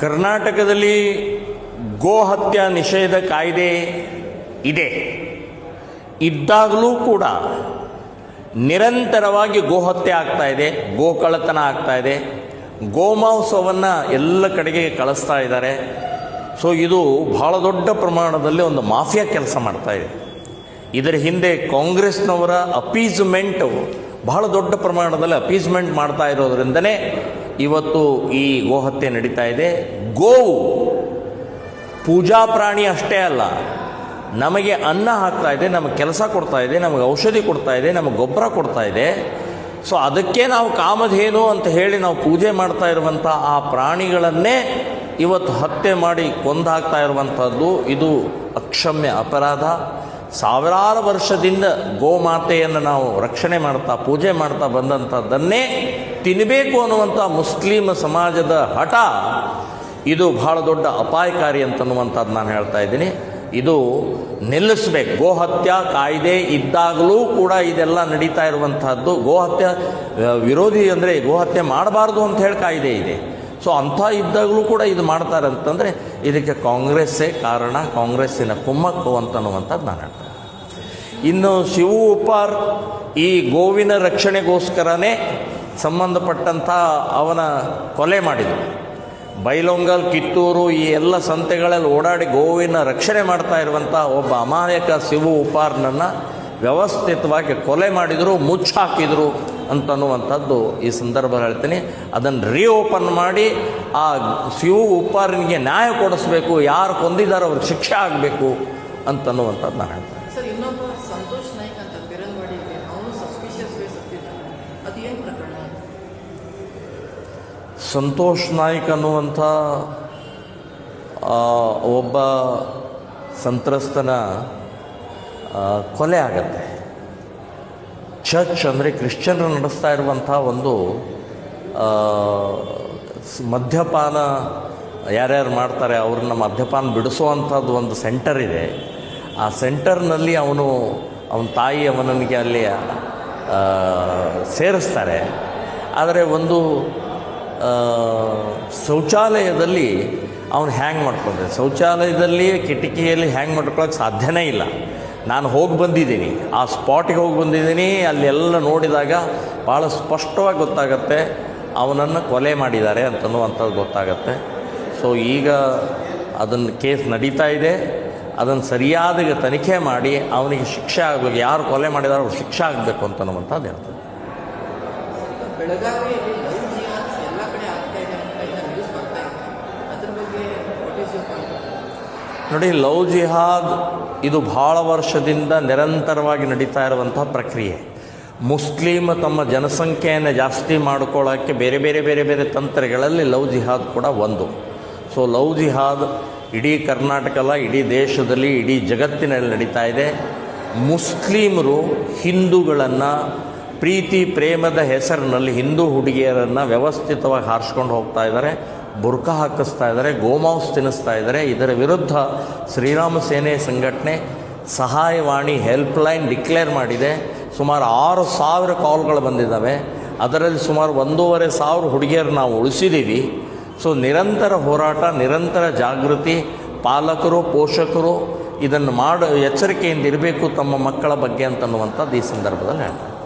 ಕರ್ನಾಟಕದಲ್ಲಿ ಗೋಹತ್ಯಾ ನಿಷೇಧ ಕಾಯ್ದೆ ಇದೆ. ಇದ್ದಾಗಲೂ ಕೂಡ ನಿರಂತರವಾಗಿ ಗೋಹತ್ಯೆ ಆಗ್ತಾ ಇದೆ ಗೋಕಳತನ ಆಗ್ತಾ ಇದೆ ಗೋಮಾಂಸವನ್ನು ಎಲ್ಲ ಕಡೆಗೆ ಕಳಿಸ್ತಾ ಇದ್ದಾರೆ. ಸೊ ಇದು ಬಹಳ ದೊಡ್ಡ ಪ್ರಮಾಣದಲ್ಲಿ ಒಂದು ಮಾಫಿಯಾ ಕೆಲಸ ಮಾಡ್ತಾ ಇದೆ. ಇದರ ಹಿಂದೆ ಕಾಂಗ್ರೆಸ್ನವರ ಅಪೀಸ್ಮೆಂಟು ಬಹಳ ದೊಡ್ಡ ಪ್ರಮಾಣದಲ್ಲಿ ಅಪೀಸ್ಮೆಂಟ್ ಮಾಡ್ತಾ ಇರೋದ್ರಿಂದನೇ ಇವತ್ತು ಈ ಗೋಹತ್ಯೆ ನಡೀತಾ ಇದೆ. ಗೋವು ಪೂಜಾ ಪ್ರಾಣಿ ಅಷ್ಟೇ ಅಲ್ಲ. ನಮಗೆ ಅನ್ನ ಹಾಕ್ತಾ ಇದೆ, ನಮಗೆ ಕೆಲಸ ಕೊಡ್ತಾ ಇದೆ, ನಮಗೆ ಔಷಧಿ ಕೊಡ್ತಾ ಇದೆ, ನಮಗೆ ಗೊಬ್ಬರ ಕೊಡ್ತಾ ಇದೆ. ಸೊ ಅದಕ್ಕೆ ನಾವು ಕಾಮಧೇನು ಅಂತ ಹೇಳಿ ನಾವು ಪೂಜೆ ಮಾಡ್ತಾ ಇರುವಂಥ ಆ ಪ್ರಾಣಿಗಳನ್ನೇ ಇವತ್ತು ಹತ್ಯೆ ಮಾಡಿ ಕೊಂದಾಗ್ತಾ ಇರುವಂಥದ್ದು ಇದು ಅಕ್ಷಮ್ಯ ಅಪರಾಧ. ಸಾವಿರಾರು ವರ್ಷದಿಂದ ಗೋಮಾತೆಯನ್ನು ನಾವು ರಕ್ಷಣೆ ಮಾಡ್ತಾ, ಪೂಜೆ ಮಾಡ್ತಾ ಬಂದಂಥದ್ದನ್ನೇ ತಿನ್ನಬೇಕು ಅನ್ನುವಂಥ ಮುಸ್ಲಿಂ ಸಮಾಜದ ಹಠ, ಇದು ಬಹಳ ದೊಡ್ಡ ಅಪಾಯಕಾರಿ ಅಂತನ್ನುವಂಥದ್ದು ನಾನು ಹೇಳ್ತಾ ಇದ್ದೀನಿ. ಇದು ನಿಲ್ಲಿಸ್ಬೇಕು. ಗೋಹತ್ಯಾ ಕಾಯ್ದೆ ಇದ್ದಾಗಲೂ ಕೂಡ ಇದೆಲ್ಲ ನಡೀತಾ ಇರುವಂತಹದ್ದು ಗೋಹತ್ಯ, ವಿರೋಧಿ ಅಂದರೆ ಗೋಹತ್ಯೆ ಮಾಡಬಾರ್ದು ಅಂತ ಹೇಳಿ ಕಾಯ್ದೆ ಇದೆ. ಸೊ ಅಂಥ ಇದ್ದಾಗಲೂ ಕೂಡ ಇದು ಮಾಡ್ತಾರೆ ಅಂತಂದರೆ ಇದಕ್ಕೆ ಕಾಂಗ್ರೆಸ್ಸೇ ಕಾರಣ, ಕಾಂಗ್ರೆಸ್ಸಿನ ಕುಮ್ಮಕ್ಕು ಅಂತನ್ನುವಂಥದ್ದು ನಾನು ಹೇಳ್ತೇನೆ ಇನ್ನು ಶಿವು ಉಪಾರ್ ಈ ಗೋವಿನ ರಕ್ಷಣೆಗೋಸ್ಕರನೇ ಸಂಬಂಧಪಟ್ಟಂಥ ಅವನ ಕೊಲೆ ಮಾಡಿದರು. ಬೈಲೊಂಗಲ್, ಕಿತ್ತೂರು ಈ ಎಲ್ಲ ಸಂತೆಗಳಲ್ಲಿ ಓಡಾಡಿ ಗೋವಿನ ರಕ್ಷಣೆ ಮಾಡ್ತಾ ಇರುವಂಥ ಒಬ್ಬ ಅಮಾಯಕ ಶಿವು ಉಪಾರ್ನನ್ನು ವ್ಯವಸ್ಥಿತವಾಗಿ ಕೊಲೆ ಮಾಡಿದರು, ಮುಚ್ಚಾಕಿದರು ಅಂತನ್ನುವಂಥದ್ದು ಈ ಸಂದರ್ಭದಲ್ಲಿ ಹೇಳ್ತೀನಿ. ಅದನ್ನು ರೀಓಪನ್ ಮಾಡಿ ಆ ಶಿವು ಉಪ್ಪಾರನಿಗೆ ನ್ಯಾಯ ಕೊಡಿಸ್ಬೇಕು, ಯಾರು ಕೊಂದಿದ್ದಾರೆ ಅವ್ರಿಗೆ ಶಿಕ್ಷೆ ಆಗಬೇಕು ಅಂತನ್ನುವಂಥದ್ದು ನಾನು ಹೇಳ್ತೀನಿ. ಸಂತೋಷ್ ನಾಯ್ಕ್ ಅಂತ ಅದು ಏನು ಪ್ರಕರಣ? ಸಂತೋಷ್ ನಾಯ್ಕ್ ಅನ್ನುವಂಥ ಒಬ್ಬ ಸಂತ್ರಸ್ತನ ಕೊಲೆ ಆಗತ್ತೆ. ಚರ್ಚ್ ಅಂದರೆ ಕ್ರಿಶ್ಚಿಯನ್ರು ನಡೆಸ್ತಾ ಇರುವಂಥ ಒಂದು ಮದ್ಯಪಾನ ಯಾರ್ಯಾರು ಮಾಡ್ತಾರೆ, ಅವ್ರನ್ನ ಮದ್ಯಪಾನ ಬಿಡಿಸುವಂಥದ್ದು ಒಂದು ಸೆಂಟರ್ ಇದೆ. ಆ ಸೆಂಟರ್ನಲ್ಲಿ ಅವನು, ಅವನ ತಾಯಿ ಅವನಿಗೆ ಅಲ್ಲಿ ಸೇರಿಸ್ತಾರೆ. ಆದರೆ ಒಂದು ಶೌಚಾಲಯದಲ್ಲಿ ಅವನು ಹ್ಯಾಂಗ್ ಮಾಡ್ಕೊಂಡ್ರೆ. ಶೌಚಾಲಯದಲ್ಲಿ ಕಿಟಕಿಯಲ್ಲಿ ಹ್ಯಾಂಗ್ ಮಾಡ್ಕೊಳ್ಳೋಕೆ ಸಾಧ್ಯನೇ ಇಲ್ಲ. ನಾನು ಹೋಗಿ ಬಂದಿದ್ದೀನಿ. ಆ ಸ್ಪಾಟಿಗೆ ಹೋಗಿ ಬಂದಿದ್ದೀನಿ. ಅಲ್ಲೆಲ್ಲ ನೋಡಿದಾಗ ಭಾಳ ಸ್ಪಷ್ಟವಾಗಿ ಗೊತ್ತಾಗತ್ತೆ, ಅವನನ್ನು ಕೊಲೆ ಮಾಡಿದ್ದಾರೆ ಅಂತನ್ನುವಂಥದ್ದು ಗೊತ್ತಾಗತ್ತೆ. ಸೊ ಈಗ ಅದನ್ನು ಕೇಸ್ ನಡೀತಾ ಇದೆ. ಅದನ್ನು ಸರಿಯಾದ ತನಿಖೆ ಮಾಡಿ ಅವನಿಗೆ ಶಿಕ್ಷೆ ಆಗಬೇಕು. ಯಾರು ಕೊಲೆ ಮಾಡಿದಾರೋ ಅವ್ರು ಶಿಕ್ಷೆ ಆಗಬೇಕು ಅಂತನ್ನುವಂಥದ್ದು ಹೇಳ್ತದೆ ಬೆಳಗಾವಿಯಲ್ಲಿ ಲವ್ ಜಿಹಾದ್ಸ್ ಎಲ್ಲ ಕಡೆ ಆಗ್ತಾ ಇದೆ ಅಂತ ಎಲ್ಲ ನ್ಯೂಸ್ ಬರ್ತಾ ಇದೆ ಅದ್ರ ಬಗ್ಗೆ ವಾಟ್ ಈಸ್ ಯುವರ್ ಪಾಯಿಂಟ್ ನೋಡಿ, ಲವ್ ಜಿಹಾದ್ ಇದು ಭಾಳ ವರ್ಷದಿಂದ ನಿರಂತರವಾಗಿ ನಡೀತಾ ಇರುವಂತಹ ಪ್ರಕ್ರಿಯೆ. ಮುಸ್ಲಿಮ್ ತಮ್ಮ ಜನಸಂಖ್ಯೆಯನ್ನು ಜಾಸ್ತಿ ಮಾಡ್ಕೊಳ್ಳೋಕ್ಕೆ ಬೇರೆ ಬೇರೆ ಬೇರೆ ಬೇರೆ ತಂತ್ರಗಳಲ್ಲಿ ಲವ್ ಜಿಹಾದ್ ಕೂಡ ಒಂದು. ಸೊ ಲವ್ ಜಿಹಾದ್ ಇಡೀ ಕರ್ನಾಟಕ ಇಡೀ ದೇಶದಲ್ಲಿ, ಇಡೀ ಜಗತ್ತಿನಲ್ಲಿ ನಡೀತಾ ಇದೆ. ಮುಸ್ಲಿಮರು ಹಿಂದೂಗಳನ್ನು ಪ್ರೀತಿ, ಪ್ರೇಮದ ಹೆಸರಿನಲ್ಲಿ ಹಿಂದೂ ಹುಡುಗಿಯರನ್ನು ವ್ಯವಸ್ಥಿತವಾಗಿ ಹಾರಿಸ್ಕೊಂಡು ಹೋಗ್ತಾ ಇದ್ದಾರೆ. ಬುರ್ಕ ಹಾಕಿಸ್ತಾ ಇದ್ದಾರೆ, ಗೋಮಾಂಸ್ ತಿನ್ನಿಸ್ತಾ ಇದ್ದಾರೆ. ಇದರ ವಿರುದ್ಧ ಶ್ರೀರಾಮ ಸೇನೆ ಸಂಘಟನೆ ಸಹಾಯವಾಣಿ ಹೆಲ್ಪ್ಲೈನ್ ಡಿಕ್ಲೇರ್ ಮಾಡಿದೆ. ಸುಮಾರು ಆರು ಸಾವಿರ ಕಾಲ್ಗಳು ಬಂದಿದ್ದಾವೆ. ಅದರಲ್ಲಿ ಸುಮಾರು ಒಂದೂವರೆ ಸಾವಿರ ಹುಡುಗಿಯರು ನಾವು ಉಳಿಸಿದ್ದೀವಿ ಸೊ, ನಿರಂತರ ಹೋರಾಟ, ನಿರಂತರ ಜಾಗೃತಿ, ಪಾಲಕರು, ಪೋಷಕರು ಇದನ್ನು ಮಾಡ, ಎಚ್ಚರಿಕೆಯಿಂದ ಇರಬೇಕು ತಮ್ಮ ಮಕ್ಕಳ ಬಗ್ಗೆ ಅಂತನ್ನುವಂಥದ್ದು ಈ ಸಂದರ್ಭದಲ್ಲಿ ಹೇಳ್ತಾರೆ.